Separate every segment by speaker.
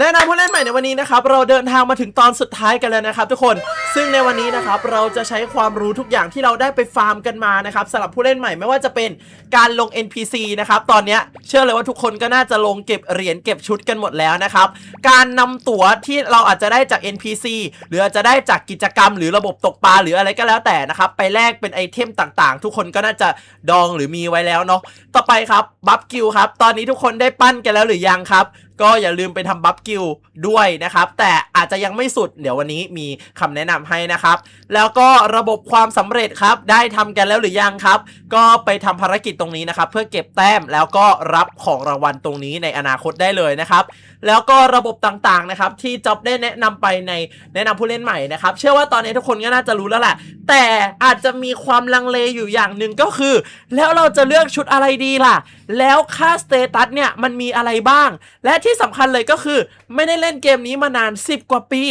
Speaker 1: แนะนำผู้เล่นใหม่ในวันนี้นะครับ เราเดินทางมาถึงตอนสุดท้ายกันแล้วนะครับทุกคน ซึ่งในวันนี้นะครับเราจะใช้ความรู้ทุกอย่างที่เราได้ไปฟาร์มกันมานะครับสำหรับผู้เล่นใหม่ไม่ว่าจะเป็นการลง NPC นะครับตอนนี้เชื่อเลยว่าทุกคนก็น่าจะลงเก็บเหรียญเก็บชุดกันหมดแล้วนะครับการนำตั๋วที่เราอาจจะได้จาก NPC หรืออาจจะได้จากกิจกรรม หรือระบบตกปลาหรืออะไรก็แล้วแต่นะครับไปแลกเป็นไอเทมต่างๆ ทุกคนก็น่าจะดองหรือมีไว้แล้วเนาะต่อไปครับบัฟกิลครับตอนนี้ทุกคนได้ปั้นกันแล้วหรือยังครับก็อย่าลืมไปทำบัฟกิลด้วยนะครับแต่อาจจะยังไม่สุดเดี๋ยววันนี้มีคำแนะนำให้นะครับ แล้วก็ระบบความสำเร็จครับได้ทำกันแล้วหรือยังครับ ก็ไปทำภารกิจตรงนี้นะครับ เพื่อเก็บแต้มแล้วก็รับของรางวัลตรงนี้ในอนาคตได้เลยนะครับ แล้วก็ระบบต่างๆนะครับที่จ็อบได้แนะนำไปในแนะนำผู้เล่นใหม่นะครับ เชื่อว่าตอนนี้ทุกคนก็น่าจะรู้แล้วแหละแต่อาจจะมีความลังเลอยู่อย่างหนึ่งก็คือ แล้วเราจะเลือกชุดอะไรดีล่ะ แล้วค่าสเตตัสเนี่ยมันมีอะไรบ้าง และที่สำคัญเลยก็คือ ไม่ได้เล่นเกมนี้มานาน 10 กว่าปี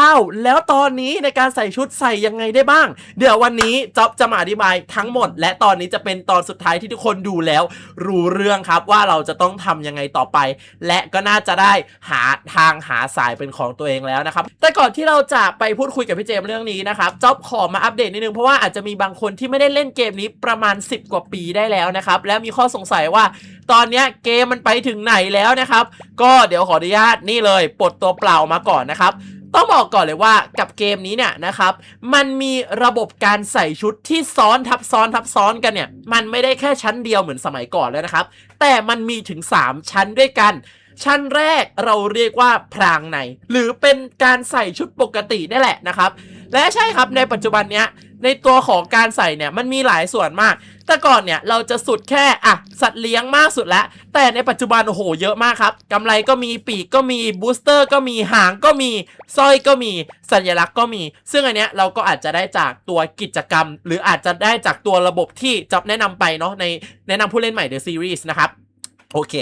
Speaker 1: อ้าว แล้วตอนนี้ในการใส่ชุดใส่ยังไงได้บ้าง เดี๋ยววันนี้จ๊อบจะมาอธิบายทั้งหมด และตอนนี้จะเป็นตอนสุดท้ายที่ทุกคนดูแล้ว รู้เรื่องครับว่าเราจะต้องทำยังไงต่อไป และก็น่าจะได้หาทางหาสายเป็นของตัวเองแล้วนะครับ แต่ก่อนที่เราจะไปพูดคุยกับพี่เจมส์เรื่องนี้นะครับจ๊อบขอมาอัปเดตนิดนึงเพราะว่าอาจจะมีบางคนที่ไม่ได้เล่นเกมนี้ประมาณ 10 กว่าปีได้แล้วนะครับแล้วมีข้อสงสัยว่าตอนนี้เกมมันไปถึงไหนแล้วนะครับ ก็เดี๋ยวขออนุญาตนี่เลยปลดตัวเปล่ามาก่อนนะครับ ต้องบอกก่อนเลยว่ากับเกมนี้เนี่ยนะครับมันมีระบบการใส่ชุดที่ซ้อนทับซ้อนทับซ้อนกันเนี่ยมันไม่ได้แค่ชั้นเดียวเหมือนสมัยก่อนแล้วนะครับ แต่มันมีถึง 3 ชั้นด้วยกัน ชั้นแรกเราเรียกว่าพรางใน หรือเป็นการใส่ชุดปกตินี่แหละนะครับ และใช่ครับในปัจจุบันเนี้ยในตัวของการใส่เนี่ยมันมีหลายส่วนมาก แต่ก่อนเนี่ยเราจะสุดแค่อะสัตว์เลี้ยงมากสุดแล้ว แต่ในปัจจุบันโอ้โหเยอะมากครับกำไรก็มีปีกก็มีบูสเตอร์ก็มีหางก็มีสร้อยก็มีสัญลักษณ์ก็มี ซึ่งอันเนี้ยเราก็อาจจะได้จากตัวกิจกรรม หรืออาจจะได้จากตัวระบบที่จับแนะนำไปเนาะในแนะนำผู้เล่นใหม่ The Series นะครับ โอเค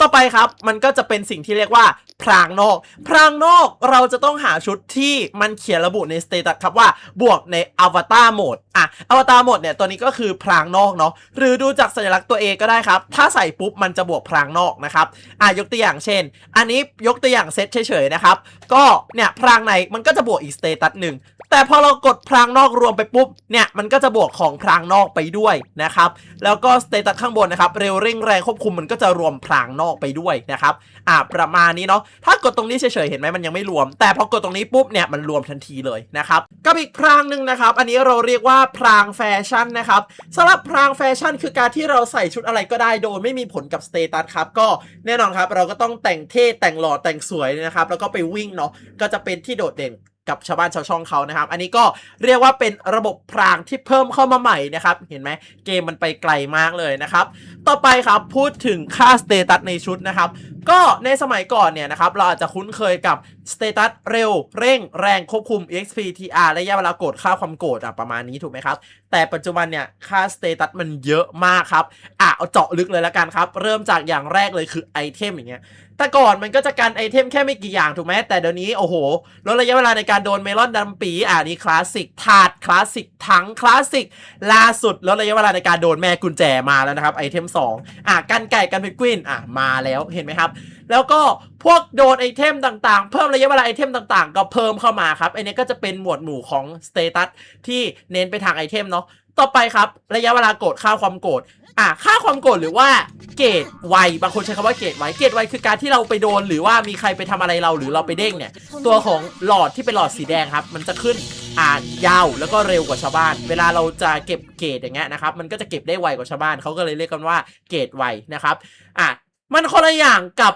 Speaker 1: ต่อไปครับ มันก็จะเป็นสิ่งที่เรียกว่าพรางนอก พรางนอกเราจะต้องหาชุดที่มันเขียนระบุในสเตตัสครับว่า บวกในอวตารโหมด อะ อวตารโหมดเนี่ย ตัวนี้ก็คือพรางนอกเนาะ หรือดูจากสัญลักษณ์ตัวเอก็ได้ครับ ถ้าใส่ปุ๊บมันจะบวกพรางนอกนะครับ อะ ยกตัวอย่างเช่น อันนี้ยกตัวอย่างเซตเฉยๆนะครับ ก็เนี่ยพรางในมันก็จะบวกอีกสเตตัสหนึ่ง แต่พอเรากดพรางนอกรวมไปปุ๊บเนี่ยมันก็จะบวกของพรางนอกไปด้วยนะครับแล้วก็สเตตัสข้างบนนะครับเร็วเร่งแรงควบคุมมันก็จะรวมพรางนอกไปด้วยนะครับอ่าประมาณนี้เนาะถ้ากดตรงนี้เฉยๆเห็นไหมมันยังไม่รวม แต่พอกดตรงนี้ปุ๊บเนี่ยมันรวมทันทีเลยนะครับกับอีกพรางหนึ่งนะครับ อันนี้เราเรียกว่าพรางแฟชั่นนะครับสำหรับพรางแฟชั่นคือการที่เราใส่ชุดอะไรก็ได้โดยไม่มีผลกับสเตตัสครับก็แน่นอนครับเราก็ต้องแต่งเท่แต่งหล่อแต่งสวยนะครับแล้วก็ไปวิ่งเนาะก็จะเป็นที่โดดเด่น กับชาวบ้านชาวช่องเขานะครับ อันนี้ก็เรียกว่าเป็นระบบพรางที่เพิ่มเข้ามาใหม่นะครับ เห็นไหมเกมมันไปไกลมากเลยนะครับ ต่อไปครับพูดถึงค่าสเตตัสในชุดนะครับ ก็ในสมัยก่อนเนี่ยนะครับเราอาจจะคุ้นเคยกับ สเตตัสเร็วเร่งแรงควบคุม EXP TR ระยะเวลาโกรธค่าความโกรธอะประมาณนี้ถูกไหมครับ แต่ปัจจุบันเนี่ยค่าสเตตัสมันเยอะมากครับอะเอาเจาะลึกเลยละกันครับ เริ่มจากอย่างแรกเลยคือไอเทมอย่างเงี้ยแต่ก่อนมันก็จะกันไอเทมแค่ไม่กี่อย่างถูกไหมแต่เดี๋ยวนี้โอ้โหลดระยะเวลาในการโดนเมลอนดำปีอ่านี่คลาสสิกถาดคลาสสิกถังคลาสสิกล่าสุดลดระยะเวลาในการโดนแม่กุญแจมาแล้วนะครับไอเทม2อะกันไก่กันเพนกวินอะมาแล้วเห็นไหมครับ แล้วก็พวกโดนไอเทมต่างๆ เพิ่มระยะเวลาไอเทมต่างๆ ก็เพิ่มเข้ามาครับไอเนี้ยก็จะเป็นหมวดหมู่ของสเตตัสที่เน้นไปทางไอเทมเนาะต่อไปครับ ระยะเวลาโกรธค่าความโกรธอะค่าความโกรธหรือว่าเกรดไวบางคนใช้คำว่าเกรดไวเกรดไวคือการที่เราไปโดน หรือว่ามีใครไปทำอะไรเราหรือเราไปเด้งเนี่ย ตัวของหลอดที่เป็นหลอดสีแดงครับ มันจะขึ้นอ่านยาวแล้วก็เร็วกว่าชาวบ้าน เวลาเราจะเก็บเกรดอย่างเงี้ยนะครับมันก็จะเก็บได้ไวกว่าชาวบ้านเขาก็เลยเรียกกันว่าเกรดไวนะครับอะมันคนละอย่างกับ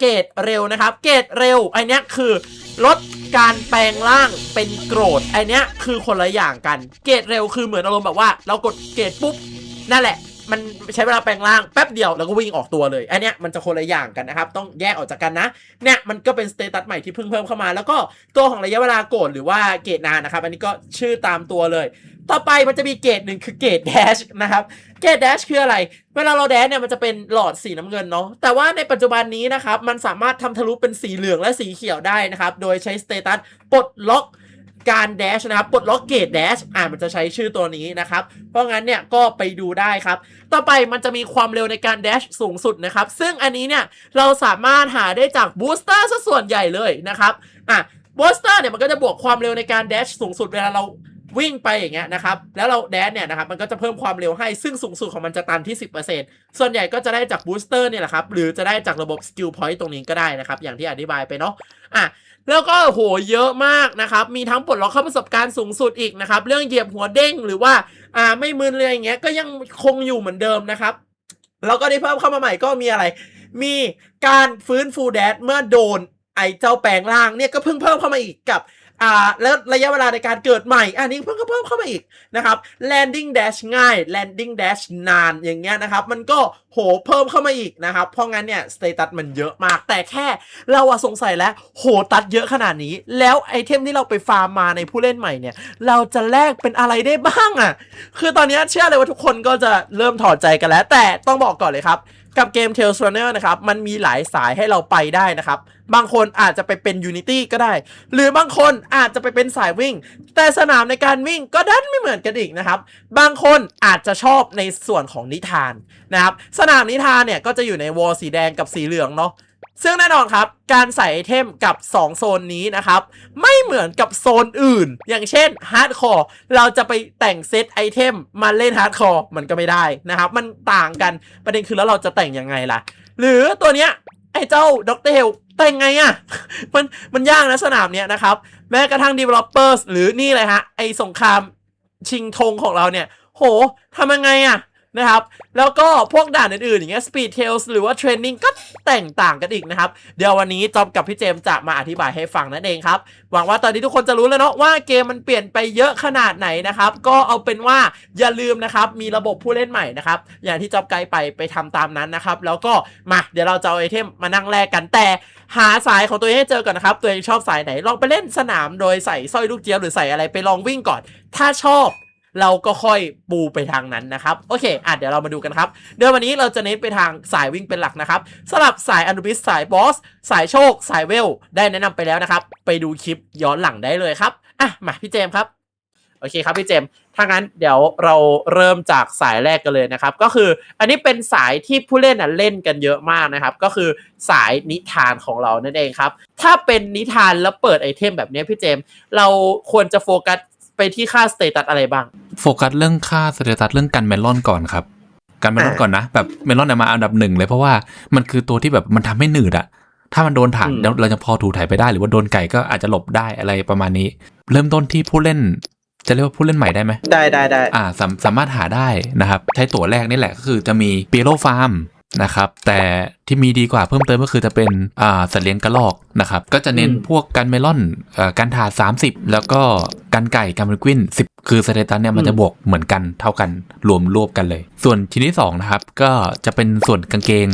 Speaker 1: เกตเร็วนะครับ เกตเร็วไอเนี้ยคือลดการแปลงร่างเป็นโกรธไอเนี้ยคือคนละอย่างกัน เกตเร็วคือเหมือนอารมณ์แบบว่า เรากดเกตปุ๊บนั่นแหละ มันใช้เวลาแปลงร่างแป๊บเดียวแล้วก็วิ่งออกตัวเลยอันเนี้ยมันจะคนละอย่างกันนะครับ ต้องแยกออกจากกันนะเนี่ยมันก็เป็นสเตตัสใหม่ที่เพิ่งเพิ่มเข้ามา แล้วก็ตัวของระยะเวลาโกรธหรือว่าเกรดนานนะครับ อันนี้ก็ชื่อตามตัวเลย ต่อไปมันจะมีเกรดหนึ่งคือเกรดแดชนะครับเกรดแดชคืออะไร เวลาเราแดชเนี่ยมันจะเป็นหลอดสีน้ำเงินเนาะแต่ว่าในปัจจุบันนี้นะครับมันสามารถทำทะลุเป็นสีเหลืองและสีเขียวได้นะครับโดยใช้สเตตัสปลดล็อก การแดชนะครับปลดล็อกเกตแดชอ่ามันจะใช้ชื่อตัวนี้นะครับ เพราะงั้นเนี่ยก็ไปดูได้ครับ ต่อไปมันจะมีความเร็วในการแดชสูงสุดนะครับ ซึ่งอันนี้เนี่ยเราสามารถหาได้จากบูสเตอร์ซะส่วนใหญ่เลยนะครับอะบูสเตอร์เนี่ยมันก็จะบวกความเร็วในการแดชสูงสุดเวลาเราวิ่งไปอย่างเงี้ยนะครับ แล้วเราแดชเนี่ยนะครับ มันก็จะเพิ่มความเร็วให้ ซึ่งสูงสุดของมันจะตันที่ 10%ส่วนใหญ่ก็จะได้จากบูสเตอร์เนี่ยแหละครับ หรือจะได้จากระบบสกิลพอยต์ตรงนี้ก็ได้นะครับ อย่างที่อธิบายไปเนาะ อะ แล้วก็โหเยอะมากนะครับ มีทั้งปลดล็อกเข้าประสบการณ์สูงสุดอีกนะครับ เรื่องเหยียบหัวเด้งหรือว่าอ่าไม่มึนเลยอย่างเงี้ยก็ยังคงอยู่เหมือนเดิมนะครับ แล้วก็ได้เพิ่มเข้ามาใหม่ก็มีอะไร มีการฟื้นฟูแดดเมื่อโดนไอเจ้าแปลงร่างเนี่ยก็เพิ่งเพิ่มเข้ามาอีกกับ อ่าแล้วระยะเวลาในการเกิดใหม่ อันนี้เพิ่งก็เพิ่มเข้ามาอีกนะครับ landing dash ง่าย landing dash นานอย่างเงี้ยนะครับ มันก็โหเพิ่มเข้ามาอีกนะครับ เพราะงั้นเนี่ยสเตตัสมันเยอะมาก แต่แค่เราอะสงสัยแล้วโหตัดเยอะขนาดนี้ แล้วไอเทมที่เราไปฟาร์มมาในผู้เล่นใหม่เนี่ย เราจะแลกเป็นอะไรได้บ้างอะคือตอนนี้เชื่อเลยว่าทุกคนก็จะเริ่มถอดใจกันแล้ว แต่ต้องบอกก่อนเลยครับ กับเกม Tales Runner นะครับ มันมีหลายสายให้เราไปได้นะครับ บางคนอาจจะไปเป็น Unity ก็ได้ หรือบางคนอาจจะไปเป็นสายวิ่ง แต่สนามในการวิ่งก็ดันไม่เหมือนกันอีกนะครับ บางคนอาจจะชอบในส่วนของนิทานนะครับ สนามนิทานเนี่ยก็จะอยู่ในวอลสีแดงกับสีเหลืองเนาะ ซึ่งแน่นอนครับ การใส่ไอเทมกับ 2 โซนนี้นะครับ ไม่เหมือนกับโซนอื่น อย่างเช่นฮาร์ดคอร์เราจะไปแต่งเซตไอเทมมาเล่นฮาร์ดคอร์มันก็ไม่ได้นะครับ มันต่างกันประเด็นคือแล้วเราจะแต่งยังไงล่ะ หรือตัวเนี้ยไอ้เจ้าด็อกเตอร์เฮลแต่งไงอะ่ะ มันมันยากนะสนามเนี้ยนะครับ แม้กระทั่ง developers หรือนี่เลยฮะ ไอสงครามชิงธงของเราเนี่ย โหทำยังไงอะ่ะ นะครับ แล้วก็พวกด่านอื่นๆอย่างเงี้ย Speed Tales หรือว่า Training ก็แตกต่างกันอีกนะครับ เดี๋ยววันนี้จอมกับพี่เจมจะมาอธิบายให้ฟังนั่นเองครับ หวังว่าตอนนี้ทุกคนจะรู้แล้วเนาะว่าเกมมันเปลี่ยนไปเยอะขนาดไหนนะครับ ก็เอาเป็นว่าอย่าลืมนะครับ มีระบบผู้เล่นใหม่นะครับ อย่างที่จอบไกด์ไปไปทำตามนั้นนะครับ แล้วก็มาเดี๋ยวเราจะเอาไอเทมมานั่งแลกกันแต่หาสายของตัวเองให้เจอก่อนนะครับ ตัวเองชอบสายไหนลองไปเล่นสนามโดยใส่สร้อยลูกเจี๊ยบหรือใส่อะไรไปลองวิ่งก่อน ถ้าชอบ เราก็ค่อยปูไปทางนั้นนะครับ โอเคอะเดี๋ยวเรามาดูกันครับเดี๋ยววันนี้เราจะเน้นไปทางสายวิ่งเป็นหลักนะครับสำหรับสายอนุบิสสายบอส สายโชค สายเวล ได้แนะนำไปแล้วนะครับ ไปดูคลิปย้อนหลังได้เลยครับอะมาพี่เจมส์ครับโอเคครับพี่เจมส์ถ้างั้นเดี๋ยวเราเริ่มจากสายแรกกันเลยนะครับ ก็คืออันนี้เป็นสายที่ผู้เล่นน่ะเล่นกันเยอะมากนะครับ ก็คือสายนิทานของเรานั่นเองครับ ถ้าเป็นนิทานแล้วเปิดไอเทมแบบนี้พี่เจมส์เราควรจะโฟกัส ไปที่ค่าสเตตัสอะไรบ้าง
Speaker 2: โฟกัสเรื่องค่าสเตตัสเรื่องกันเมลอนก่อนครับ กันเมลอน
Speaker 1: อ่า
Speaker 2: ก่อนนะ แบบเมลอนเนี่ยมาอันดับหนึ่งเลยเพราะว่ามันคือตัวที่แบบมันทำให้หนืดอะถ้ามันโดนถ่าน
Speaker 1: อืม
Speaker 2: เราเราจะพอถูถ่ายไปได้ หรือว่าโดนไก่ก็อาจจะหลบได้อะไรประมาณนี้ เริ่มต้นที่ผู้เล่น จะเรียกว่าผู้เล่นใหม่ได้ไหม
Speaker 1: ได้ได้ได้
Speaker 2: อ่าสามสามารถหาได้นะครับ ใช้ตั๋วแรกนี่แหละก็คือจะมีเปียโรฟาร์ม นะครับแต่ที่มีดีกว่าเพิ่มเติมก็คือจะเป็นอ่าสัตว์เลี้ยงกระรอกนะครับก็จะเน้น
Speaker 1: อืม
Speaker 2: พวกกันเมลอนเอ่อกันถาด30 แล้วก็กันไก่กันเพนกวิน10 คือสเตตัสเนี่ยมันจะบวกเหมือนกันเท่ากันรวมรวบกันเลย ส่วนชิ้นที่สองนะครับก็จะเป็นส่วนกางเกง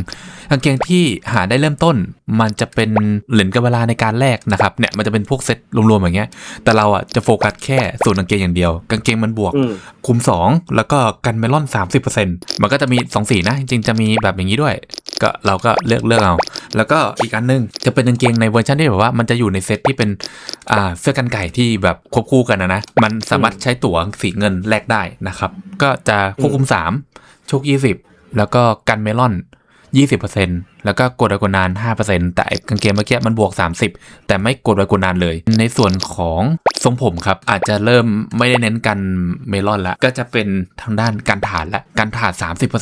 Speaker 2: กางเกงที่หาได้เริ่มต้น มันจะเป็นเหรียญกับเวลาในการแลกนะครับเนี่ยมันจะเป็นพวกเซตรวมๆอย่างเงี้ย แต่เราอะจะโฟกัสแค่ส่วนกางเกงอย่างเดียว กางเกงมันบวก
Speaker 1: อืม
Speaker 2: คุม 2 แล้วก็กันเมลอน30%มันก็จะมี2สีนะจริงๆจะมีแบบอย่างนี้ด้วย ก็เราก็เลือกเลือกเอาแล้วก็อีกอันหนึงจะเป็นกางเกงในเวอร์ชันที่แบบว่ามันจะอยู่ในเซตที่เป็นอ่าเสื้อกันไก่ที่แบบควบคู่กันนะนะมันสามารถใช้ตั๋วสีเงินแลกได้นะครับ ก็จะควบคุม3โชค20แล้วก็กันเมลอน20%แล้วก็กดไวกว่านาน5%แต่ไอ้กางเกงเมื่อกี้มันบวก30แต่ไม่กดไวกว่านานเลย ในส่วนของทรงผมครับ อาจจะเริ่มไม่ได้เน้นกันเมลอนละ ก็จะเป็นทางด้านการถาดละการถาด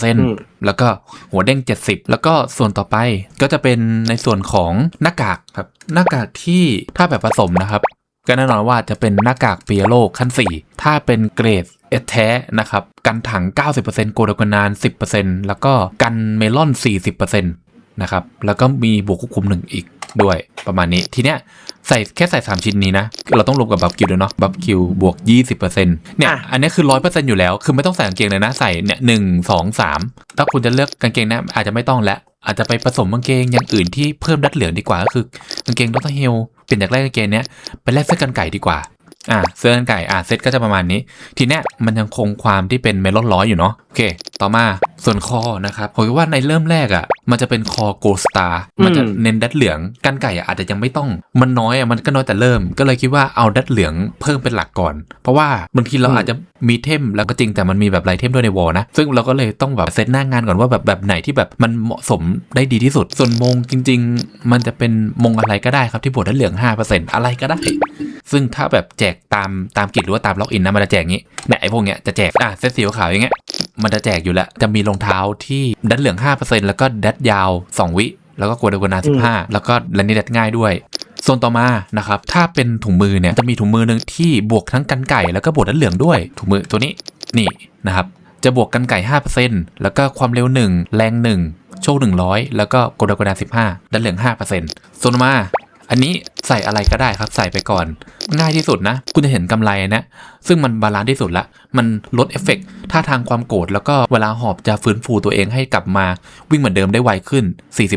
Speaker 2: 30%แล้วก็หัวเด้ง70แล้วก็ส่วนต่อไปก็จะเป็นในส่วนของหน้ากากครับ หน้ากากที่ถ้าแบบผสมนะครับ ก็แน่นอนว่าจะเป็นหน้ากากเปียโลขั้น 4 ถ้าเป็นเกรดเอสแท้นะครับ กันถัง 90%โกลดกว่านาน 10%แล้วก็กันเมลอน 40%นะครับ แล้วก็มีบวกควบคุมหนึ่งอีกด้วยประมาณนี้ ทีเนี้ยใส่แค่ใส่ 3 ชิ้นนี้นะ เราต้องรวมกับบัฟคิวด้วยเนาะบัฟคิวบวก 20%เนี่ย
Speaker 1: อะ
Speaker 2: อันนี้คือ 100%อยู่แล้ว คือไม่ต้องใส่กางเกงเลยนะ ใส่เนี่ยหนึ่งสองสามถ้าคุณจะเลือกกางเกงเนะอาจจะไม่ต้องแล้วอาจจะไปผสมกางเกงอย่างอื่นที่เพิ่มดัดเหลืองดีกว่าก็คือกางเกงดรเฮล เปลี่ยนจากแรกกางเกงเนี้ยไปแลกเสื้อกันไก่ดีกว่า อ่าเสื้อกันไก่อ่าเซตก็จะประมาณนี้ ทีเนี้ยมันยังคงความที่เป็นเมลอนร้อยอยู่เนาะโอเค ต่อมาส่วนคอนะครับผมคิดว่าในเริ่มแรกอะ มันจะเป็นคอโกสตาร์มันจะเน้นดัดเหลืองกันไก่อะอาจจะยังไม่ต้อง มันน้อยอะมันก็น้อยแต่เริ่ม ก็เลยคิดว่าเอาดัดเหลืองเพิ่มเป็นหลักก่อน เพราะว่าบางทีเราอาจจะมีเทมแล้วก็จริงแต่มันมีแบบไลเทมด้วยในวอลนะ ซึ่งเราก็เลยต้องแบบเซตหน้างานก่อนว่าแบบแบบไหนที่แบบมันเหมาะสมได้ดีที่สุด ส่วนมงจริง ๆ มันจะเป็นมงอะไรก็ได้ครับที่บวกดัดเหลือง5%อะไรก็ได้ ซึ่งถ้าแบบแจกตามตามกิจหรือว่าตามล็อกอินนะมันจะแจกงี้เนี่ยไอ้พวกเนี้ยจะแจกอะเซตสีขาวอย่างเงี้ยมันจะแจกอยู่แล้ว จะมีรองเท้าที่ดัดเหลือง 5%แล้วก็ดัดยาว 2 วิ แล้วก็กวดกวนา 15 แล้วก็และนี่ดัดง่ายด้วยส่วนต่อมานะครับ ถ้าเป็นถุงมือเนี่ย จะมีถุงมือหนึ่งที่บวกทั้งกันไก่แล้วก็บวกดัดเหลืองด้วย ถุงมือตัวนี้นี่นะครับ จะบวกกันไก่ 5%แล้วก็ความเร็ว 1 แรง 1 โชค 100 แล้วก็กดกวนา15ดัดเหลือง5%ส่วนต่อมา อันนี้ใส่อะไรก็ได้ครับ ใส่ไปก่อน ง่ายที่สุดนะ คุณจะเห็นกำไรนะซึ่งมันบาลานซ์ที่สุดละ มันลดเอฟเฟกต์ท่าทางความโกรธแล้วก็เวลาหอบจะฟื้นฟูตัวเองให้กลับมาวิ่งเหมือนเดิมได้ไวขึ้น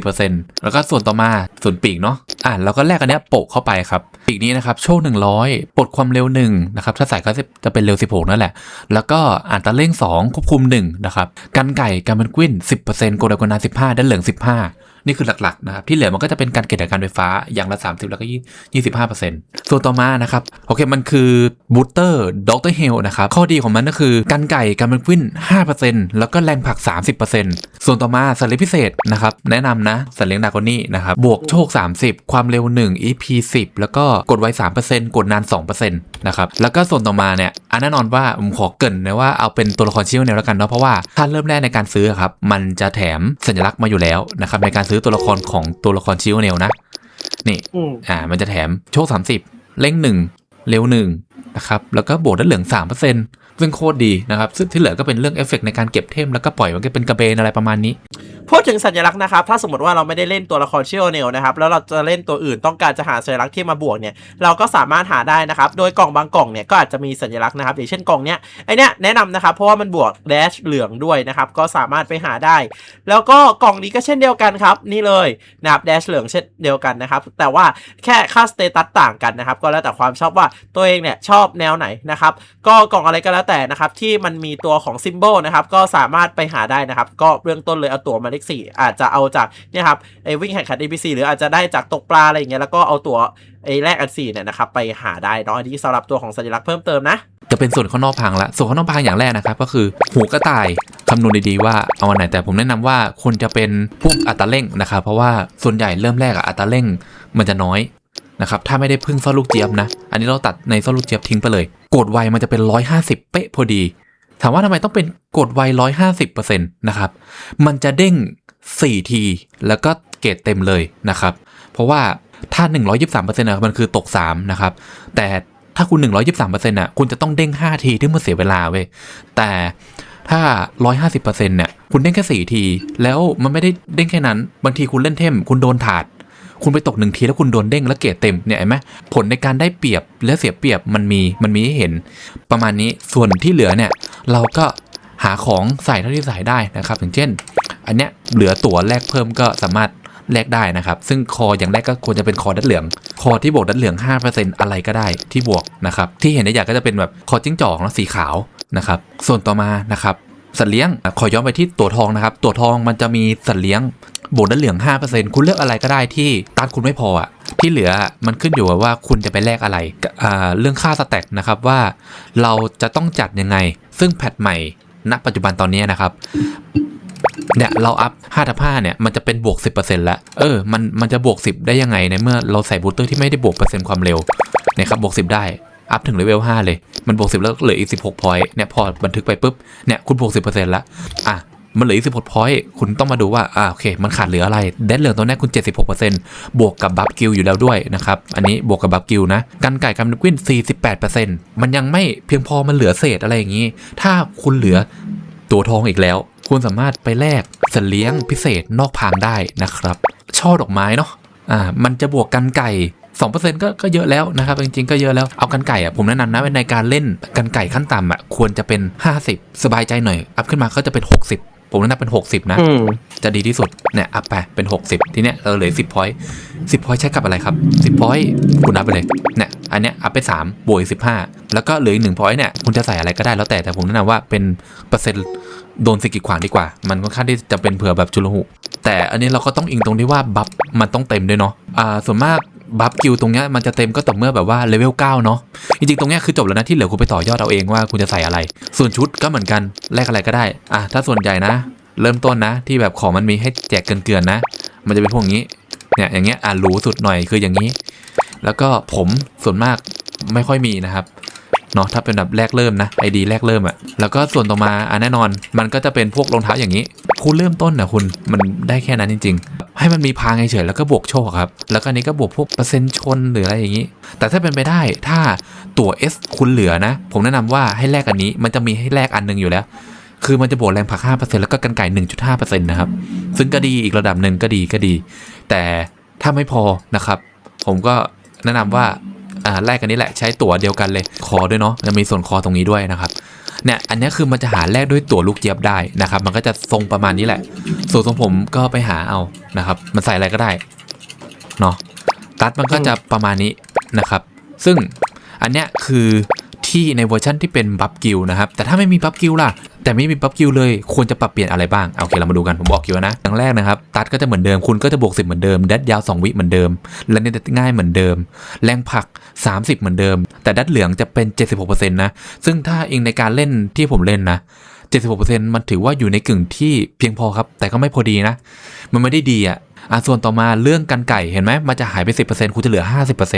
Speaker 2: 40%แล้วก็ส่วนต่อมาส่วนปีกเนาะอะเราก็แลกอันนี้โปะเข้าไปครับ ปีกนี้นะครับโชค100 ปลดความเร็ว1นะครับถ้าใส่ก็จะเป็นเร็ว 16 นั่นแหละ แล้วก็อ่านตะเร่ง 2 ควบคุม1นะครับกันไก่การเป็นกวิน 10%โกลดกนา15ด้านเหลือง 15 นี่คือหลักๆนะครับที่เหลือมันก็จะเป็นการเกิดจากการไฟฟ้าอย่างละ 30 แล้วก็ 25%ส่วนต่อมานะครับโอเคมันคือบูสเตอร์ด็อกเตอร์เฮลนะครับข้อดีของมันก็คือกันไก่การเป็นวิน5%แล้วก็แรงผลัก 30%ส่วนต่อมาสัตว์เลี้ยงพิเศษนะครับแนะนำนะสัตว์เลี้ยงดากนี่นะครับบวกโชค 30 ความเร็ว 1 EP 10 แล้วก็กดไว 3%กดนาน 2%นะครับแล้วก็ส่วนต่อมาเนี่ยอันแน่นอนว่าผมขอเกินนะว่าเอาเป็นตัวละครชิวแนวแล้วกันเนาะเพราะว่าถ้าเริ่มแรกในการซื้อครับมันจะแถมสัญลักษณ์มาอยู่แล้วนะครับในการซื้อตัวละครของตัวละครชิวแนวนะ นี่
Speaker 1: อืม
Speaker 2: อ่า มันจะแถมโชค30เร่ง1เร็ว1นะครับ แล้วก็บวกด้านเหลือง3%ซึ่ งโคตรดีนะครับ ซึ่งที่เหลือก็เป็นเรื่องเอฟเฟกต์ในการเก็บเทมแล้วก็ปล่อยมันก็เป็นกระเบนอะไรประมาณนี้
Speaker 1: พูดถึงสัญลักษณ์นะครับ ถ้าสมมติว่าเราไม่ได้เล่นตัวละครเชลเนลนะครับ แล้วเราจะเล่นตัวอื่นต้องการจะหาสัญลักษณ์ที่มาบวกเนี่ย เราก็สามารถหาได้นะครับ โดยกล่องบางกล่องเนี่ยก็อาจจะมีสัญลักษณ์นะครับ อย่างเช่นกล่องเนี้ย ไอเนี้ยแนะนำนะครับ เพราะว่ามันบวกแดชเหลืองด้วยนะครับ ก็สามารถไปหาได้ แล้วก็กล่องนี้ก็เช่นเดียวกันครับ นี่เลยนะครับแดชเหลืองเช่นเดียวกันนะครับ แต่ว่าแค่ค่าสเตตัสต่างกันนะครับ ก็แล้วแต่ความชอบว่าตัวเองเนี่ยชอบแนวไหนนะครับ ก็กล่องอะไรก็แล้วแต่นะครับที่มันมีตัวของซิมโบลนะครับก็สามารถไปหาได้นะครับก็เบื้องต้นเลยเอาตัวมาเลขสี่อาจจะเอาจากเนี่ยครับไอวิ่งแข่งขัน ABC หรืออาจจะได้จากตกปลาอะไรอย่างเงี้ยแล้วก็เอาตัวไอ้แรกอันสี่เนี่ยนะครับไปหาได้เนาะอันนี้สำหรับตัวของสัญลักษณ์เพิ่มเติมนะ
Speaker 2: จะเป็นส่วนข้างนอกพังละส่วนข้างนอกพังอย่างแรกนะครับ ก็คือหูกระต่ายคำนวณดีๆว่าเอาอันไหนแต่ผมแนะนำว่าควรจะเป็นพวกอัตราเร่งนะครับ เพราะว่าส่วนใหญ่เริ่มแรกอะอัตราเร่งมันจะน้อยนะครับถ้าไม่ได้พึ่งซ่อลูกเจี๊ยบนะ อันนี้เราตัดในซ่อลูกเจี๊ยบทิ้งไปเลย กดไวมันจะเป็น 150 เป๊ะพอดี ถามว่าทำไมต้องเป็นกดไว 150%นะครับ มันจะเด้ง 4 ที แล้วก็เกรดเต็มเลยนะครับ เพราะว่าถ้า 123%นะมันคือตก 3 นะครับ แต่ถ้าคุณ 123%น่ะคุณจะต้องเด้ง 5 ทีที่มันเสียเวลาเว้ยแต่ถ้า 150%เนี่ย คุณเด้งแค่ 4 ที แล้วมันไม่ได้เด้งแค่นั้น บางทีคุณเล่นเทม คุณโดนถาด คุณไปตกหนึ่งทีแล้วคุณโดนเด้งแล้วเกรดเต็มเนี่ยเห็นไหมผลในการได้เปรียบและเสียเปรียบมันมีมันมีให้เห็น ประมาณนี้ส่วนที่เหลือเนี่ยเราก็หาของใส่เท่าที่ใส่ได้นะครับอย่างเช่น อันเนี้ยเหลือตั๋วแลกเพิ่มก็สามารถแลกได้นะครับ ซึ่งคออย่างแรกก็ควรจะเป็นคอดัดเหลือง คอที่บวกดัดเหลือง 5%อะไรก็ได้ที่บวกนะครับ ที่เห็นได้อยางก็จะเป็นแบบคอจิ้งจอกแล้วสีขาวนะครับ ส่วนต่อมานะครับ สัตว์เลี้ยง ขอย้อนไปที่ตัวทองนะครับ ตัวทองมันจะมีสัตว์เลี้ยงบวกด้านเหลือง 5%คุณเลือกอะไรก็ได้ที่ต้าคุณไม่พออะที่เหลือมันขึ้นอยู่กับว่าคุณจะไปแลกอะไร เรื่องค่าสแต็กนะครับว่าเราจะต้องจัดยังไง ซึ่งแพทใหม่ ณ ปัจจุบันตอนนี้นะครับ เนี่ยเราอัพ5ทับ5เนี่ยมันจะเป็นบวก 10%แล้ว เออ มันมันจะบวก 10 ได้ยังไงในเมื่อเราใส่บูสเตอร์ที่ไม่ได้บวกเปอร์เซ็นต์ความเร็วนะครับบวก 10 ได้ อัพถึงเลเวล5เลย มันบวก10 แล้วเหลืออีก 16พอยต์เนี่ยพอบันทึกไปปุ๊บ เนี่ยคุณบวก 10%แล้วอะมันเหลืออีก16พอยต์คุณต้องมาดูว่า อ่า โอเค มันขาดเหลืออะไร เดนเหลืองตัวนี้คุณ 76%บวกกับบัฟกิลอยู่แล้วด้วยนะครับ อันนี้บวกกับบัฟกิลนะ กันไก่กับนกวิน48%มันยังไม่เพียงพอ มันเหลือเศษอะไรอย่างนี้ ถ้าคุณเหลือตัวทองอีกแล้ว คุณสามารถไปแลกสัตว์เลี้ยงพิเศษนอกพางได้นะครับ ช่อดอกไม้เนาะ อ่า มันจะบวกกันไก่ 2%ก็ก็เยอะแล้วนะครับจริงๆก็เยอะแล้วเอากันไก่อะผมแนะนำนะในการเล่นกันไก่ขั้นต่ำอะควรจะเป็น 50 สบายใจหน่อย อัพขึ้นมาก็จะเป็น 60ผมแนะนำเป็น 60 นะ
Speaker 1: อืม
Speaker 2: จะดีที่สุด เนี่ยอัพไปเป็น 60 ทีเนี้ยเราเหลือ 10 point 10 point ใช้กับอะไรครับ 10 point คุณนับไปเลย เนี่ย อันเนี้ยอัพไป 3 บวกอีก15 แล้วก็เหลืออีก1 point เนี่ย คุณจะใส่อะไรก็ได้แล้วแต่ แต่ผมแนะนำว่าเป็นเปอร์เซ็นต์โดนสิ่งกีดขวางดีกว่า มันค่อนข้างที่จะเป็นเผื่อแบบจุลหุ แต่อันนี้เราก็ต้องอิงตรงที่ว่าบัฟมันต้องเต็มด้วยเนาะ อ่า ส่วนมาก บัฟกิลตรงเนี้ยมันจะเต็มก็ต่อเมื่อแบบว่าเลเวล9เนาะจริงๆตรงเนี้ยคือจบแล้วนะที่เหลือคุณไปต่อยอดเอาเองว่าคุณจะใส่อะไร ส่วนชุดก็เหมือนกันแลกอะไรก็ได้อะถ้าส่วนใหญ่นะ เริ่มต้นนะ ที่แบบของมันมีให้แจกเกินๆนะ มันจะเป็นพวกนี้เนี่ยอย่างเงี้ยอะหรูสุดหน่อยคืออย่างนี้ แล้วก็ผมส่วนมากไม่ค่อยมีนะครับ เนาะถ้าเป็นแบบแรกเริ่มนะไอดีแรกเริ่มอะแล้วก็ส่วนต่อมาอะแน่นอน มันก็จะเป็นพวกรองเท้าอย่างนี้คุณเริ่มต้นนะคุณมันได้แค่นั้นจริง ๆ ให้มันมีพางเฉยแล้วก็บวกโชคครับ แล้วก็นี้ก็บวกพวกเปอร์เซ็นต์ชนหรืออะไรอย่างนี้ แต่ถ้าเป็นไปได้ถ้าตั๋ว S คุณเหลือนะ ผมแนะนำว่าให้แลกอันนี้มันจะมีให้แลกอันหนึงอยู่แล้วคือมันจะบวกแรงผัก 5%แล้วก็กันไก่ 1.5%นะครับ ซึ่งก็ดีอีกระดับหนึ่งก็ดีก็ดี แต่ถ้าไม่พอนะครับ ผมก็แนะนำว่า อ่าแลกกันนี้แหละใช้ตั๋วเดียวกันเลยคอด้วยเนาะจะมีส่วนคอตรงนี้ด้วยนะครับเนี่ยอันนี้คือมันจะหาแลกด้วยตั๋วลูกเจี๊ยบได้นะครับ มันก็จะทรงประมาณนี้แหละ ส่วนทรงผมก็ไปหาเอานะครับ มันใส่อะไรก็ได้เนาะตัดมันก็จะประมาณนี้นะครับ ซึ่งอันเนี้ยคือ ที่ในเวอร์ชันที่เป็นบัฟกิลนะครับ แต่ถ้าไม่มีบัฟกิลล่ะ แต่ไม่มีบัฟกิลเลย ควรจะปรับเปลี่ยนอะไรบ้างเอาโอเค เรามาดูกัน ผมบอกกิลนะครั้งแรกนะครับ ตัดก็จะเหมือนเดิม คุณก็จะบวก 10 เหมือนเดิม ดัดยาว 2 วิเหมือนเดิม และเนี่ยง่ายเหมือนเดิม แรงผลัก 30 เหมือนเดิม แต่ดัดเหลืองจะเป็น 76%นะ ซึ่งถ้าอิงในการเล่นที่ผมเล่นนะ76%มันถือว่าอยู่ในกึ่งที่เพียงพอครับ แต่ก็ไม่พอดีนะ มันไม่ได้ดีอะ อะส่วนต่อมาเรื่องกันไก่เห็นไหมมันจะหายไป 10%คุณจะเหลือ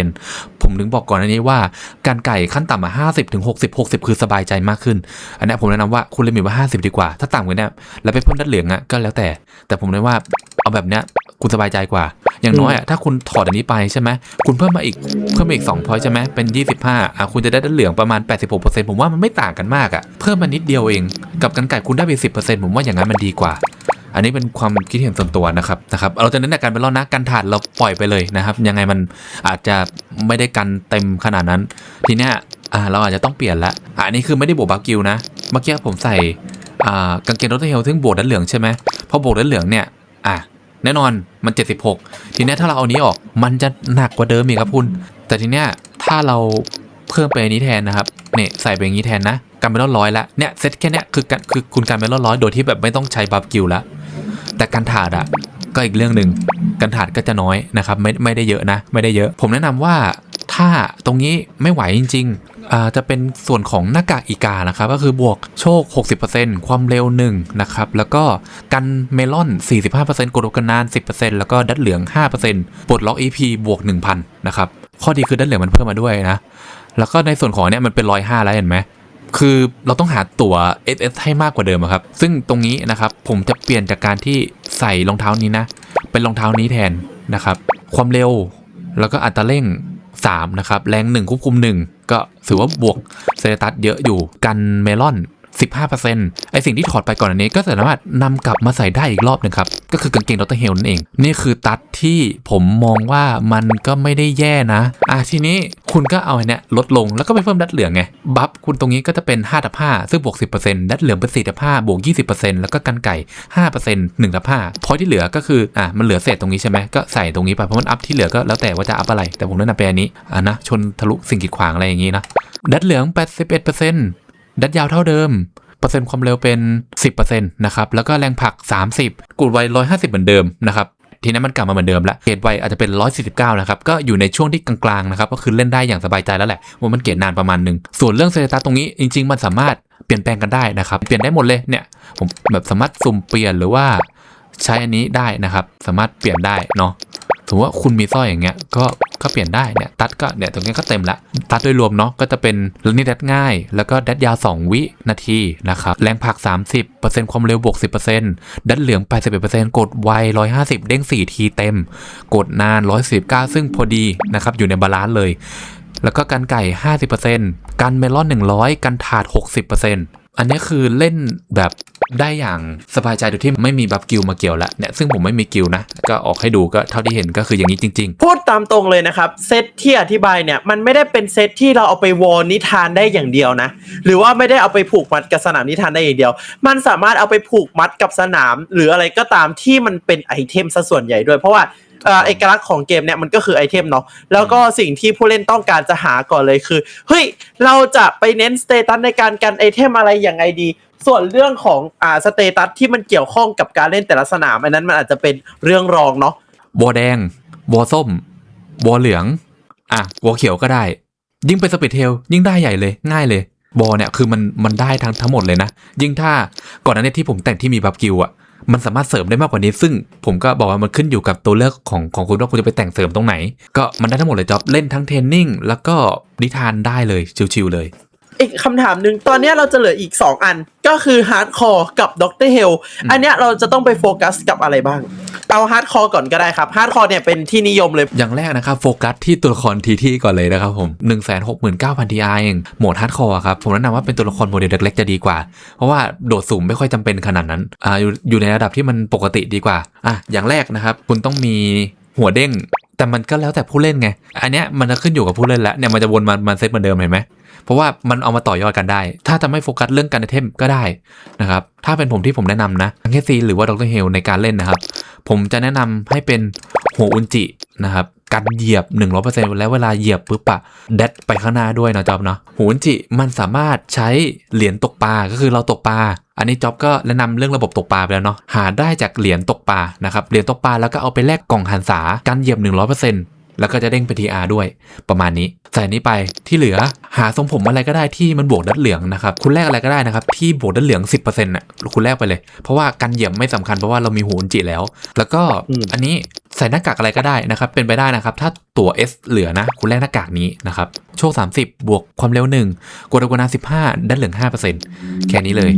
Speaker 2: 50%ผมถึงบอกก่อนอันนี้ว่าการไก่ขั้นต่ำมา50ถึง60 60 คือสบายใจมากขึ้น อันเนี้ยผมแนะนำว่าคุณเลมิตว่า 50 ดีกว่า ถ้าต่ำกว่าเนี้ยแล้วไปเพิ่มดัดเหลืองอะก็แล้วแต่ แต่ผมเลยว่าเอาแบบเนี้ยคุณสบายใจกว่า อย่างน้อยอะถ้าคุณถอดอันนี้ไปใช่ไหมคุณเพิ่มมาอีกเพิ่มมาอีก2พอยใช่ไหมเป็น 25อะคุณจะได้ดัดเหลืองประมาณ 86%ผมว่ามันไม่ต่างกันมากอะเพิ่มมานิดเดียวเอง กับกันไก่คุณได้ไป 10%ผมว่าอย่างนั้นมันดีกว่า อันนี้เป็นความคิดเห็นส่วนตัวนะครับนะครับ เราจะเน้นแต่การเป็นรอดนะการถาดเราปล่อยไปเลยนะครับ ยังไงมันอาจจะไม่ได้กันเต็มขนาดนั้น ทีเนี้ยอ่าเราอาจจะต้องเปลี่ยนละอ่าอันนี้คือไม่ได้บวกบัฟกิลนะ เมื่อกี้ผมใส่อ่ากางเกงรถเทลซึ่งบวกด้านเหลืองใช่ไหมพอบวกด้านเหลืองเนี่ยอะแน่นอนมัน 76 ทีเนี้ยถ้าเราเอานี้ออกมันจะหนักกว่าเดิมอีกครับคุณ แต่ทีเนี้ยถ้าเราเพิ่มไปนนี้แทนนะครับเนี่ยใส่ไปอย่างนี้แทนนะ การเป็นรอดร้อยละเนี่ยเซตแค่เนี้ยคือการคือคุณการเป็นรอดร้อยโดยที่แบบไม่ต้องใช้บัฟกิลละแต่การถาดอะก็อีกเรื่องหนึ่งการถาดก็จะน้อยนะครับไม่ไม่ได้เยอะนะ ไม่ได้เยอะ ผมแนะนำว่าถ้าตรงนี้ไม่ไหวจริงๆอ่าจะเป็นส่วนของหน้ากากอีกานะครับ ก็คือบวกโชค 60%ความเร็ว1นะครับแล้วก็กันเมลอน 45%กดโอกันนาน 10%แล้วก็ดัดเหลือง 5%ปลดล็อก EP บวก 1,000 นะครับ ข้อดีคือดัดเหลืองมันเพิ่มมาด้วยนะ แล้วก็ในส่วนของเนี้ยมันเป็น105แล้วเห็นไหม คือเราต้องหาตั๋ว SS ให้มากกว่าเดิมครับ ซึ่งตรงนี้นะครับผมจะเปลี่ยนจากการที่ใส่รองเท้านี้นะ เป็นรองเท้านี้แทนนะครับ ความเร็วแล้วก็อัตราเร่ง 3 นะครับ แรง 1 ควบคุม 1 ก็ถือว่าบวกเซเลตัสเยอะอยู่กันเมลอน 15%ไอสิ่งที่ถอดไปก่อนอันนี้ก็สามารถนำกลับมาใส่ได้อีกรอบหนึ่งครับ ก็คือกางเกงดรเฮลนั่นเอง นี่คือตัดที่ผมมองว่ามันก็ไม่ได้แย่นะ อะทีนี้คุณก็เอาอันเนี้ยลดลงแล้วก็ไปเพิ่มดัดเหลืองไง บัฟคุณตรงนี้ก็จะเป็น5ทับ5ซึ่งบวก 10%ดัดเหลืองเป็น4ทับ5บวก 20%แล้วก็กันไก่ 5% 1ทับ5พอยที่เหลือก็คืออะมันเหลือเศษตรงนี้ใช่ไหมก็ใส่ตรงนี้ไปเพราะมันอัพที่เหลือก็แล้วแต่ว่าจะอัพอะไร แต่ผมแนะนำเป็นอันนี้อะนะชนทะลุสิ่งกีดขวางอะไรอย่างนี้นะดัดเหลือง 81% ดัดยาวเท่าเดิม เปอร์เซ็นต์ความเร็วเป็น 10%นะครับ แล้วก็แรงผลัก 30 กูดไว150 เหมือนเดิมนะครับทีนี้มันกลับมาเหมือนเดิมแล้วเกรดไวอาจจะเป็น 149 นะครับ ก็อยู่ในช่วงที่กลางๆ นะครับ ก็คือเล่นได้อย่างสบายใจแล้วแหละ ว่ามันเกรดนานประมาณหนึ่ง ส่วนเรื่องเซตัสตรงนี้จริง ๆ มันสามารถเปลี่ยนแปลงกันได้นะครับ เปลี่ยนได้หมดเลยเนี่ย ผมแบบสามารถสุ่มเปลี่ยนหรือว่าใช้อันนี้ได้นะครับ สามารถเปลี่ยนได้เนาะ สมมติว่าคุณมีสร้อยอย่างเงี้ยก็ก็เปลี่ยนได้เนี่ยตัดก็เนี่ยตรงนี้ก็เต็มละตัดโดยรวมเนาะก็จะเป็นแล้วนี่ดัดง่าย แล้วก็ดัดยาว 2 วินาทีนะครับแรงผลัก 30%ความเร็วบวก 10%ดัดเหลือง81%กดไว150 เด้ง 4 ทีเต็ม กดนาน119ซึ่งพอดีนะครับอยู่ในบาลานซ์เลยแล้วก็กันไก่ 50%กันเมลอน 100 กันถาด 60%อ อันนี้คือเล่นแบบได้อย่างสบายใจโดยที่ไม่มีบัฟกิลมาเกี่ยวละเนี่ยซึ่งผมไม่มีกิลนะ ก็ออกให้ดูก็เท่าที่เห็นก็คืออย่างนี้จริง ๆ
Speaker 1: พูดตามตรงเลยนะครับ เซตที่อธิบายเนี่ยมันไม่ได้เป็นเซตที่เราเอาไปวอลนิทานได้อย่างเดียวนะ หรือว่าไม่ได้เอาไปผูกมัดกับสนามนิทานได้อย่างเดียว มันสามารถเอาไปผูกมัดกับสนาม หรืออะไรก็ตามที่มันเป็นไอเทมซะส่วนใหญ่ด้วยเพราะว่า เอ่อเอกลักษณ์ของเกมเนี่ยมันก็คือไอเทมเนาะแล้วก็สิ่งที่ผู้เล่นต้องการจะหาก่อนเลยคือเฮ้ยเราจะไปเน้นสเตตัสในการกันไอเทมอะไรอย่างไงดี ส่วนเรื่องของอ่าสเตตัสที่มันเกี่ยวข้องกับการเล่นแต่ละสนามอันนั้นมันอาจจะเป็นเรื่องรองเนาะ
Speaker 2: ๆวอแดงวอส้มวอเหลืองอะวอเขียวก็ได้ ยิ่งเป็นสปีดเทลยิ่งได้ใหญ่เลยง่ายเลยบอเนี่ยคือมันมันได้ทั้งทั้งหมดเลยนะ ยิ่งถ้าก่อนหน้านี้ที่ผมแต่งที่มีบัฟกิลอะ มันสามารถเสริมได้มากกว่านี้ ซึ่งผมก็บอกว่ามันขึ้นอยู่กับตัวเลือกของของคุณว่าคุณจะไปแต่งเสริมตรงไหน ก็มันได้ทั้งหมดเลยจ็อบเล่นทั้งเทรนนิ่งแล้วก็นิทานได้เลยชิวๆเลย
Speaker 1: อีกคำถามหนึ่งตอนเนี้ยเราจะเหลืออีก 2 อันก็คือฮาร์ดคอร์กับด็อกเตอร์เฮลอันเนี้ยเราจะต้องไปโฟกัสกับอะไรบ้าง เอาฮาร์ดคอร์ก่อนก็ได้ครับฮาร์ดคอร์เนี่ยเป็นที่นิยมเลย
Speaker 2: อย่างแรกนะครับโฟกัสที่ตัวละครทีที่ก่อนเลยนะครับผม 1 6 9 0 0 0ทีเองโหมดฮาร์ดคอร์ครับ ผมแนะนำว่าเป็นตัวละครโมเดลเล็กๆจะดีกว่า เพราะว่าโดดสูงไม่ค่อยจำเป็นขนาดนั้นอ่าอยู่อยู่ในระดับที่มันปกติดีกว่าอะอย่างแรกนะครับคุณต้องมีหัวเด้งแต่มันก็แล้วแต่ผู้เล่นไง อันเนี้ยมันจะขึ้นอยู่กับผู้เล่นแล้วเนี่ยมันจะวนมามันเซตเหมือนเดิมเห็นไหม เพราะว่ามันเอามาต่อยอดกันได้ ถ้าจะไม่โฟกัสเรื่องการไอเทมก็ได้นะครับ ถ้าเป็นผมที่ผมแนะนำนะทั้งแคซีหรือว่าดรเฮลในการเล่นนะครับ ผมจะแนะนำให้เป็นหัวอุนจินะครับกันเหยียบ 100%แล้วเวลาเหยียบปุ๊บอะแดดไปข้างหน้าด้วยนะจอบเนาะหัวอุนจิมันสามารถใช้เหรียญตกปลาก็คือเราตกปลาอันนี้จ็อบก็แนะนำเรื่องระบบตกปลาไปแล้วเนาะหาได้จากเหรียญตกปลานะครับเหรียญตกปลาแล้วก็เอาไปแลกกล่องหันษากันเหยียบ 100% แล้วก็จะเด้งไป TR ด้วย ประมาณนี้ ใส่นี้ไปที่เหลือหาทรงผมอะไรก็ได้ที่มันบวกดัดเหลืองนะครับคุณแลกอะไรก็ได้นะครับที่บวกดัดเหลือง 10%น่ะคุณแลกไปเลย เพราะว่ากันเหยียบไม่สำคัญเพราะว่าเรามีหูอุนจิแล้ว แล้วก็
Speaker 1: อืม
Speaker 2: อันนี้ใส่หน้ากากอะไรก็ได้นะครับเป็นไปได้นะครับถ้าตัว S เหลือนะ คุณแลกหน้ากากนี้นะครับโชค 30 บวกความเร็ว1กดกนา15ด้านเหลือง 5%แค่นี้เลย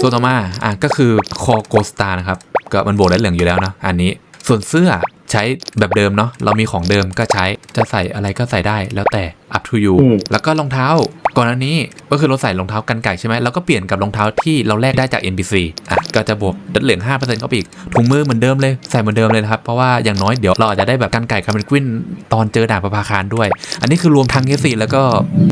Speaker 2: ส่วนต่อมาอะก็คือคอโกสตานะครับก็มันบวกด้านเหลืองอยู่แล้วเนาะอันนี้ส่วนเสื้อ ใช้แบบเดิมเนาะเรามีของเดิมก็ใช้จะใส่อะไรก็ใส่ได้แล้วแต่ up to you
Speaker 1: อืม
Speaker 2: แล้วก็รองเท้าก่อนอันนี้ก็คือเราใส่รองเท้ากันไก่ใช่ไหมแล้วก็เปลี่ยนกับรองเท้าที่เราแลกได้จาก NPC อะก็จะบวกดัดเหลือง5%เข้าไปอีกถุงมือเหมือนเดิมเลยใส่เหมือนเดิมเลยนะครับ เพราะว่าอย่างน้อยเดี๋ยวเราอาจจะได้แบบกันไก่คาร์เมนกวินตอนเจอด่านประภาคารด้วย อันนี้คือรวมทั้งเฮสีแล้วก็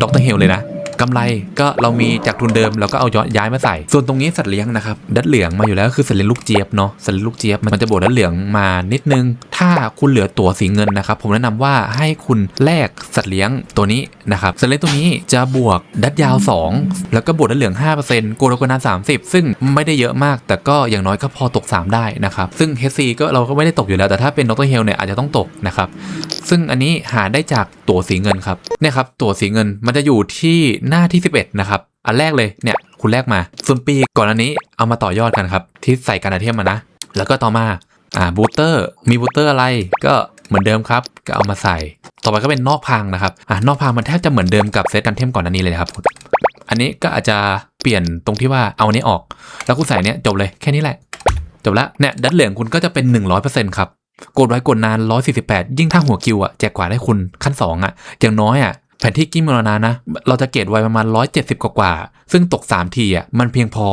Speaker 2: ดรเฮลเลยนะ กำไรก็เรามีจากทุนเดิมเราก็เอาย้อนย้ายมาใส่ ส่วนตรงนี้สัตว์เลี้ยงนะครับดัดเหลืองมาอยู่แล้วคือสัตว์เลี้ยงลูกเจี๊ยบเนาะสัตว์เลี้ยงลูกเจี๊ยบมันจะบวกดัดเหลืองมานิดนึง ถ้าคุณเหลือตั๋วสีเงินนะครับผมแนะนำว่าให้คุณแลกสัตว์เลี้ยงตัวนี้นะครับสัตว์เลี้ยงตัวนี้จะบวกดัดยาว 2 แล้วก็บวกดัดเหลือง5%โกลโกนา30 ซึ่งไม่ได้เยอะมาก แต่ก็อย่างน้อยก็พอตก 3 ได้นะครับซึ่ง HC ก็เราก็ไม่ได้ตกอยู่แล้วแต่ถ้าเป็นดรเฮลเนี่ยอาจจะต้องตกนะครับซึ่งอันนี้หาได้จากตั๋วสีเงินครับเนี่ยครับตั๋วสีเงินมันจะอยู่ที่หน้าที่ 11 นะครับ อันแรกเลยเนี่ยคุณแรกมา ส่วนปีก่อนอันนี้เอามาต่อยอดกันครับ ที่ใส่กันอาเทมมานะ แล้วก็ต่อมาอ่าบูเตอร์มีบูเตอร์อะไรก็เหมือนเดิมครับ ก็เอามาใส่ ต่อไปก็เป็นนอกพรางนะครับอ่านอกพรางมันแทบจะเหมือนเดิมกับเซตกันเทมก่อนอันนี้เลยครับอันนี้ก็อาจจะเปลี่ยนตรงที่ว่าเอาอันนี้ออก แล้วคุณใส่เนี้ยจบเลยแค่นี้แหละ จบละเนี่ยดัดเหลืองคุณก็จะเป็น 100%ครับกดไว้กดนาน 148 ยิ่งถ้าหัวคิวอะแจกกว่าได้คุณขั้น 2อะอย่างน้อยอะ แผนที่กิ้งมรณานะ เราจะเกรดไว้ประมาณ 170 กว่ากว่าๆซึ่งตก 3 ทีอะมันเพียงพอ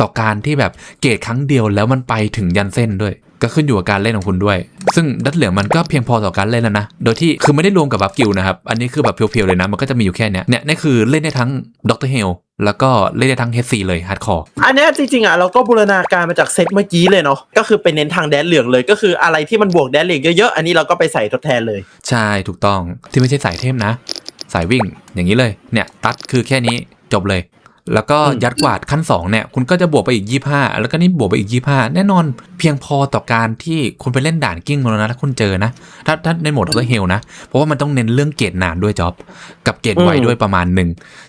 Speaker 2: ต่อการที่แบบเกรดครั้งเดียวแล้วมันไปถึงยันเส้นด้วยก็ขึ้นอยู่กับการเล่นของคุณด้วย ซึ่งดัดเหลืองมันก็เพียงพอต่อการเล่นแล้วนะ โดยที่คือไม่ได้รวมกับบัฟกิลนะครับ อันนี้คือแบบเพียวๆเลยนะ มันก็จะมีอยู่แค่เนี้ย เนี่ยนี่คือเล่นได้ทั้งด็อกเตอร์เฮลแล้วก็เล่นได้ทั้งเฮดซีเลยฮาร์ดคอร์
Speaker 1: อันเนี้ยจริงๆอะเราก็บูรณาการมาจากเซตเมื่อกี้เลยเนาะ ก็คือเป็นเน้นทางแดนเหลืองเลย ก็คืออะไรที่มันบวกแดนเหลืองเยอะๆ อันนี้เราก็ไปใส่ทดแทนเลย
Speaker 2: ใช่ ถูกต้อง ที่ไม่ใช่สายเทมนะ สายวิ่งอย่างนี้เลย เนี่ยตัดคือแค่นี้จบเลย แล้วก็
Speaker 1: อืม
Speaker 2: ยัดกวาดขั้น2เนี่ยคุณก็จะบวกไปอีก 25 แล้วก็นี่บวกไปอีก 25 แน่นอนเพียงพอต่อการที่คุณไปเล่นด่านกิ้งมาแล้วนะถ้าคุณเจอนะ ถ้าถ้าในโหมดอัลเฮลนะ เพราะว่ามันต้องเน้นเรื่องเกรดนานด้วยจ็อบ กับเกรดไวด้วยประมาณหนึ่ง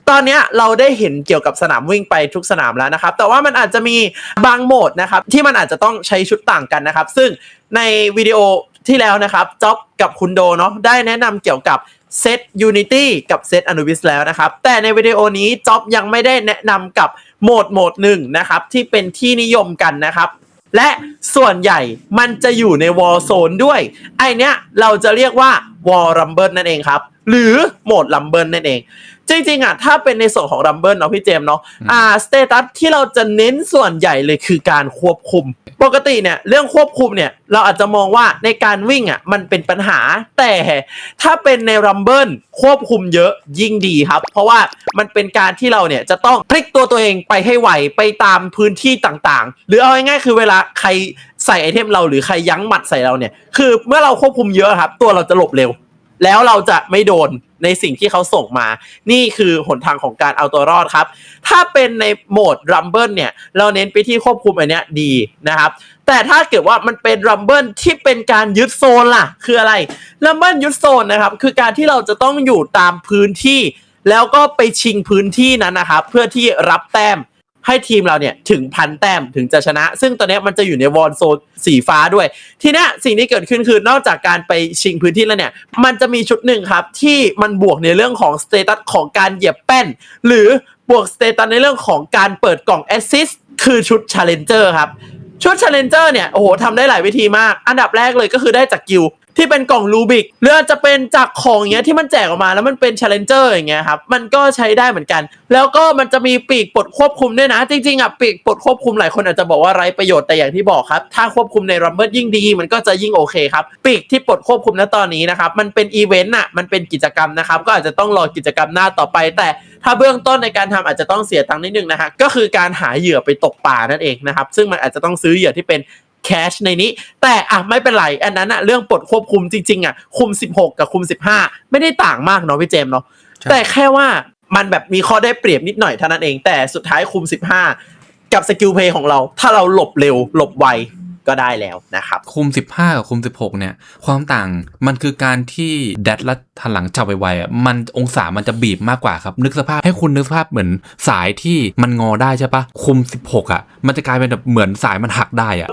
Speaker 1: ตอนเนี้ยเราได้เห็นเกี่ยวกับสนามวิ่งไปทุกสนามแล้วนะครับ แต่ว่ามันอาจจะมีบางโหมดนะครับที่มันอาจจะต้องใช้ชุดต่างกันนะครับ ซึ่งในวิดีโอ ที่แล้วนะครับจ็อบกับคุณโดเนาะได้แนะนำเกี่ยวกับเซต Unity กับเซต Anubis แล้วนะครับ แต่ในวิดีโอนี้จ็อบยังไม่ได้แนะนำกับโหมดโหมดหนึ่งนะครับ ที่เป็นที่นิยมกันนะครับ และส่วนใหญ่มันจะอยู่ใน War Zone ด้วย ไอเนี้ยเราจะเรียกว่าวอลลัมเบิลนั่นเองครับ หรือโหมดลัมเบิลนั่นเอง จริงๆอะถ้าเป็นในส่วนของลัมเบิลเนาะพี่เจมส์เนาะอ่าสเตตัสที่เราจะเน้นส่วนใหญ่เลยคือการควบคุม ปกติเนี่ยเรื่องควบคุมเนี่ยเราอาจจะมองว่าในการวิ่งอะมันเป็นปัญหา แต่ถ้าเป็นในรัมเบิลควบคุมเยอะยิ่งดีครับ เพราะว่ามันเป็นการที่เราเนี่ยจะต้องพลิกตัวตัวเองไปให้ไหวไปตามพื้นที่ต่างๆ หรือเอาง่ายๆคือเวลาใครใส่ไอเทมเราหรือใครยั้งหมัดใส่เราเนี่ยคือเมื่อเราควบคุมเยอะครับ ตัวเราจะหลบเร็ว แล้วเราจะไม่โดนในสิ่งที่เขาส่งมา นี่คือหนทางของการเอาตัวรอดครับ ถ้าเป็นในโหมดรัมเบิลเนี่ย เราเน้นไปที่ควบคุมอันเนี้ยดีนะครับ แต่ถ้าเกิดว่ามันเป็นรัมเบิลที่เป็นการยึดโซนล่ะ คืออะไรรัมเบิลยึดโซนนะครับ คือการที่เราจะต้องอยู่ตามพื้นที่ แล้วก็ไปชิงพื้นที่นั้นนะครับ เพื่อที่รับแต้ม ให้ทีมเราเนี่ยถึงพันแต้มถึงจะชนะ ซึ่งตอนนี้มันจะอยู่ในวอลโซนสีฟ้าด้วย ทีนี้สิ่งที่เกิดขึ้นคือนอกจากการไปชิงพื้นที่แล้วเนี่ย มันจะมีชุดหนึ่งครับที่มันบวกในเรื่องของสเตตัสของการเหยียบแป้น หรือบวกสเตตัสในเรื่องของการเปิดกล่องแอสซิสคือชุด Challenger ครับชุด Challenger เนี่ย โอ้โหทำได้หลายวิธีมาก อันดับแรกเลยก็คือได้จากกิล ที่เป็นกล่องรูบิกหรืออาจจะเป็นจากของอย่างเงี้ยที่มันแจกออกมาแล้วมันเป็น Challenger อย่างเงี้ยครับมันก็ใช้ได้เหมือนกัน แล้วก็มันจะมีปีกปลดควบคุมด้วยนะ จริงๆอะปีกปลดควบคุมหลายคนอาจจะบอกว่าไร้ประโยชน์แต่อย่างที่บอกครับ ถ้าควบคุมในรัมเบิลยิ่งดี มันก็จะยิ่งโอเคครับ ปีกที่ปลดควบคุมณตอนนี้นะครับมันเป็นอีเวนต์อะมันเป็นกิจกรรมนะครับก็อาจจะต้องรอกิจกรรมหน้าต่อไป แต่ถ้าเบื้องต้นในการทำอาจจะต้องเสียตังค์นิดนึงนะฮะก็คือการหาเหยื่อไปตกป่านั่นเองนะครับซึ่งมันอาจจะต้องซื้อเหยื่อที่เป็น แคชในนี้ แต่อะไม่เป็นไร อันนั้นอะเรื่องปลดควบคุมจริงๆอะคุม 16 กับคุม 15 ไม่ได้ต่างมากเนาะพี่เจมส์เนาะ
Speaker 2: ใช่
Speaker 1: แต่แค่ว่ามันแบบมีข้อได้เปรียบนิดหน่อยเท่านั้นเอง แต่สุดท้ายคุม 15 กับสกิลเพย์ของเรา ถ้าเราหลบเร็ว หลบไวก็ได้แล้วนะครับ
Speaker 2: คุม 15 กับคุม 16 เนี่ย ความต่างมันคือการที่แดดและทันหลังจับไวๆอะมันองศามันจะบีบมากกว่าครับ นึกสภาพให้คุณนึกสภาพเหมือนสายที่มันงอได้ใช่ปะคุม 16 อะ มันจะกลายเป็นแบบเหมือนสายมันหักได้อะ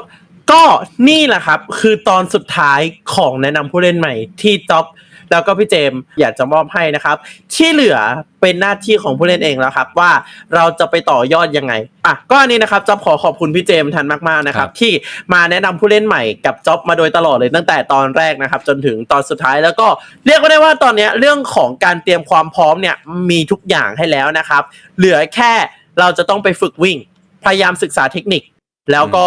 Speaker 1: ก็นี่แหละครับ คือตอนสุดท้ายของแนะนำผู้เล่นใหม่ที่จ็อบแล้วก็พี่เจมส์อยากจะมอบให้นะครับ ที่เหลือเป็นหน้าที่ของผู้เล่นเองแล้วครับ ว่าเราจะไปต่อยอดยังไงอะก็อันนี้นะครับจ็อบขอขอบคุณพี่เจมส์ทันมากๆนะครับ
Speaker 2: ครับ
Speaker 1: ที่มาแนะนำผู้เล่นใหม่กับจ็อบมาโดยตลอดเลยตั้งแต่ตอนแรกนะครับ จนถึงตอนสุดท้ายแล้วก็เรียกว่าได้ว่าตอนเนี้ยเรื่องของการเตรียมความพร้อมเนี่ยมีทุกอย่างให้แล้วนะครับ เหลือแค่เราจะต้องไปฝึกวิ่ง พยายามศึกษาเทคนิค แล้วก็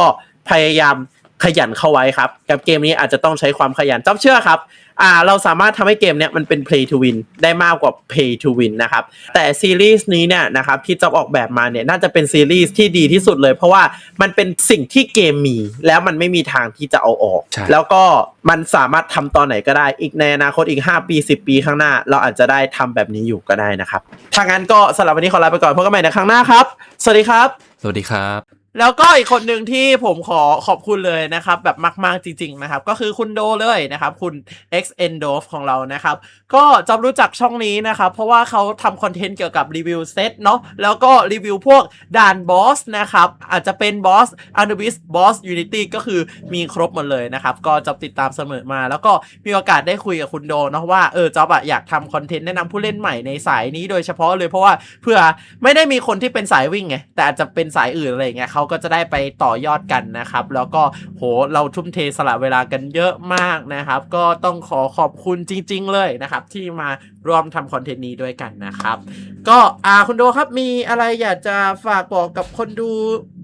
Speaker 1: พยายามขยันเข้าไว้ครับ กับเกมนี้อาจจะต้องใช้ความขยันจ๊อบเชื่อครับอ่าเราสามารถทำให้เกมเนี้ยมันเป็น play to win ได้มากกว่า pay to win นะครับแต่ซีรีส์นี้เนี่ยนะครับที่จ๊อบออกแบบมาเนี่ยน่าจะเป็นซีรีส์ที่ดีที่สุดเลย เพราะว่ามันเป็นสิ่งที่เกมมี แล้วมันไม่มีทางที่จะเอาออก
Speaker 2: ใช่
Speaker 1: แล้วก็มันสามารถทำตอนไหนก็ได้อีกในอนาคตอีก 5 ปี 10 ปีข้างหน้า เราอาจจะได้ทำแบบนี้อยู่ก็ได้นะครับถ้างั้นก็สำหรับวันนี้ขอลาไปก่อนพบกันใหม่ในครั้งหน้าครับ สวัสดีครับ
Speaker 2: สวัสดีครับ
Speaker 1: แล้วก็อีกคนหนึ่งที่ผมขอขอบคุณเลยนะครับ แบบมาก ๆ จริง ๆ นะครับ ก็คือคุณโดเลยนะครับ คุณ X e n d o f ของเรานะครับ ก็จำรู้จักช่องนี้นะครับ เพราะว่าเขาทำคอนเทนต์เกี่ยวกับรีวิวเซตเนาะแล้วก็รีวิวพวกด่านบอสนะครับ อาจจะเป็นบอสอันบิสบอสยูนิตี้ก็คือมีครบหมดเลยนะครับ ก็จะติดตามเสมอมา แล้วก็มีโอกาสได้คุยกับคุณโดเนาะว่าเออจอบอะอยากทำคอนเทนต์แนะนำผู้เล่นใหม่ในสายนี้โดยเฉพาะเลยเพราะว่าเพื่อไม่ได้มีคนที่เป็นสายวิ่งไงแต่อาจจะเป็นสายอื่นอะไรเงี้ยเขาก็จะได้ไปต่อยอดกันนะครับ แล้วก็โหเราทุ่มเทสละเวลากันเยอะมากนะครับ ก็ต้องขอขอบคุณจริง ๆ เลยนะครับที่มาร่วมทำคอนเทนต์นี้ด้วยกันนะครับ ก็อ่าคุณโดครับมีอะไรอยากจะฝากบอกกับคนดู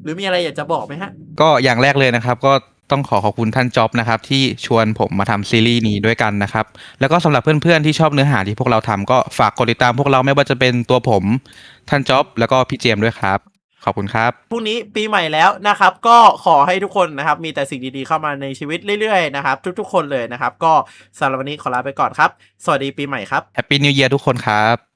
Speaker 1: หรือมีอะไรอยากจะบอกไหมฮะ
Speaker 3: ก็อย่างแรกเลยนะครับ ก็ต้องขอขอบคุณท่านจ็อบนะครับ ที่ชวนผมมาทำซีรีส์นี้ด้วยกันนะครับ แล้วก็สำหรับเพื่อนๆที่ชอบเนื้อหาที่พวกเราทำก็ฝากกดติดตามพวกเราไม่ว่าจะเป็นตัวผม ท่านจ็อบแล้วก็พี่เจมส์ด้วยครับ ขอบคุณครับ
Speaker 1: พรุ่งนี้ปีใหม่แล้วนะครับ ก็ขอให้ทุกคนนะครับ มีแต่สิ่งดีๆเข้ามาในชีวิตเรื่อยๆนะครับ ทุกๆ คนเลยนะครับ ก็สำหรับวันนี้ขอลาไปก่อนครับ สวัสดีปีใหม่ครับ
Speaker 3: แฮปปี้นิวเยียร์ทุกคนครับ